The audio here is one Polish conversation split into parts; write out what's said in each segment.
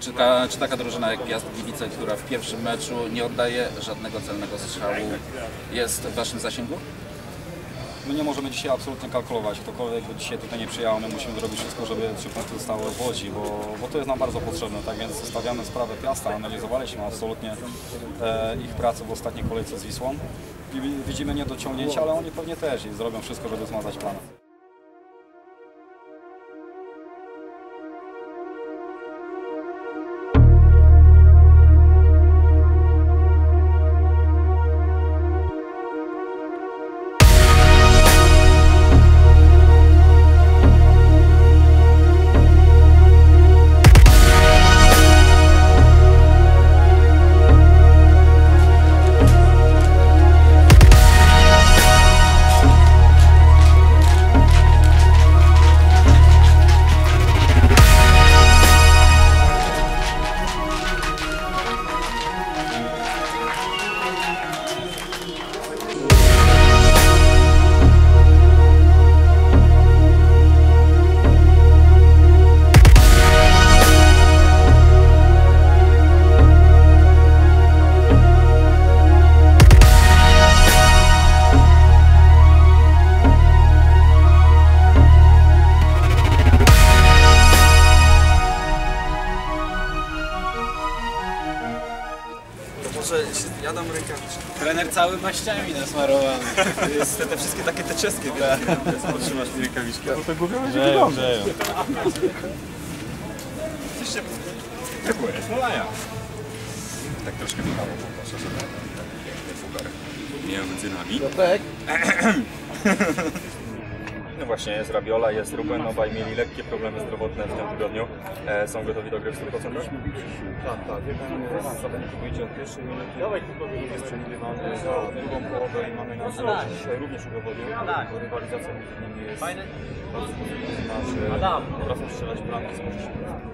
Czy, ta, czy taka drużyna jak Piast Gliwice, która w pierwszym meczu nie oddaje żadnego celnego strzału, jest w Waszym zasięgu? My nie możemy dzisiaj absolutnie kalkulować. Ktokolwiek by dzisiaj tutaj nie przyjechał, my musimy zrobić wszystko, żeby trzy punkty zostały w Łodzi, bo, bo to jest nam bardzo potrzebne. Tak więc zostawiamy sprawę Piasta, analizowaliśmy absolutnie e, ich pracę w ostatniej kolejce z Wisłą. Widzimy niedociągnięcia, ale oni pewnie też i zrobią wszystko, żeby zmazać planę. Ja dam rękawiczkę. Trener cały maściami nasmarowany. Jest te, te wszystkie takie te czeskie, tak. Potrzymasz mi rękawiczkę. No to głowia będzie Przeją, przeją. Tak troszkę Michała poproszę, żeby fugar miał między nami. No właśnie, jest Rabiola, jest Ruben, obaj mieli lekkie problemy zdrowotne w tym tygodniu. E, są gotowi do gry w 100%? Tak, tak. Jeden z zawodników wyjdzie od pierwszej minuty, jest przewidywany za drugą połowę i mamy że dzisiaj również udowodnił, bo rywalizacja między nimi jest bardzo pozytywna, że potrafią strzelać bramki z możliwości.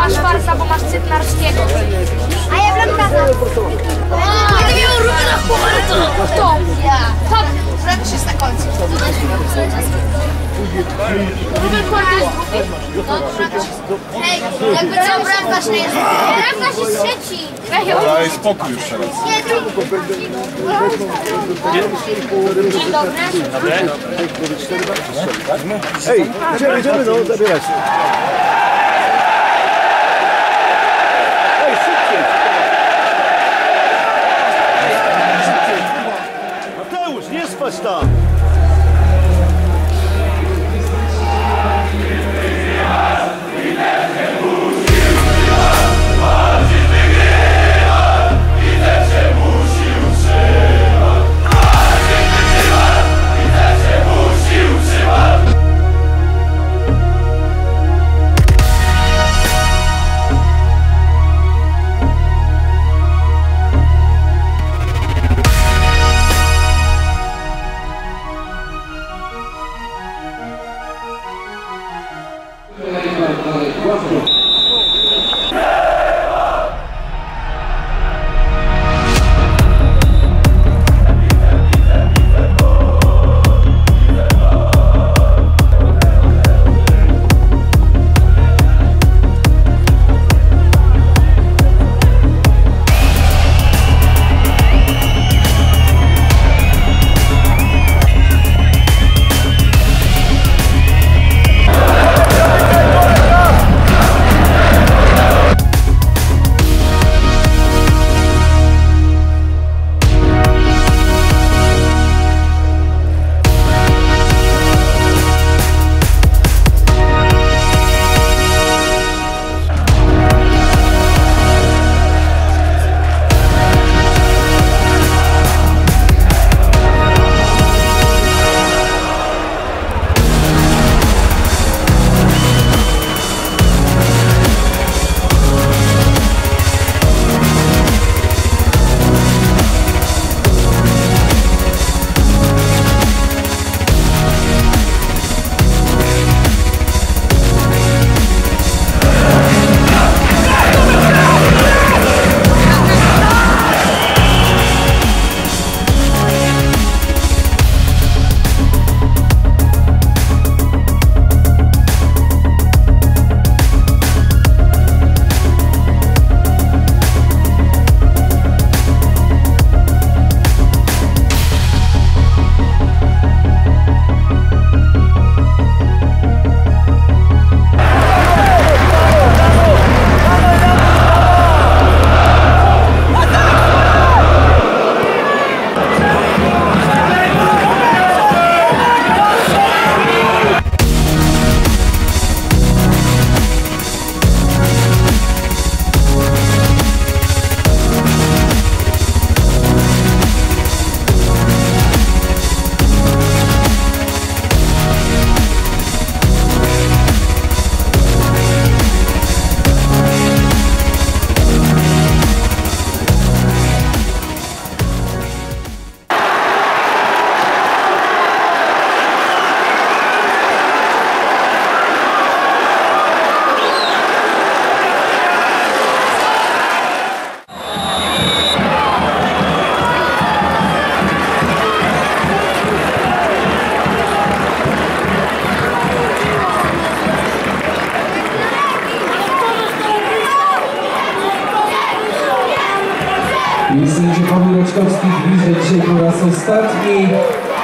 Masz farsa, bo masz cytnarskiego. A ja bramkarza. Kiedy miał Rubena Huerto. Kto? Ja. Tak, wręcz jest na końcu. Ruben Huerto jest drugi. No, Hej, jakby co, bramkarz nie jest Bramkarz jest trzeci. Daj spokój już teraz. Nie, drugi. Dzień dobry. Ej, idziemy, idziemy, no, zabierać. Ej, しました。Yes! Bliżej dzisiaj po raz ostatni.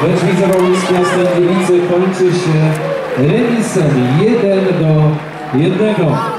Mecz Widzewołyski Jasnej Gliwice kończy się remisem 1 do 1.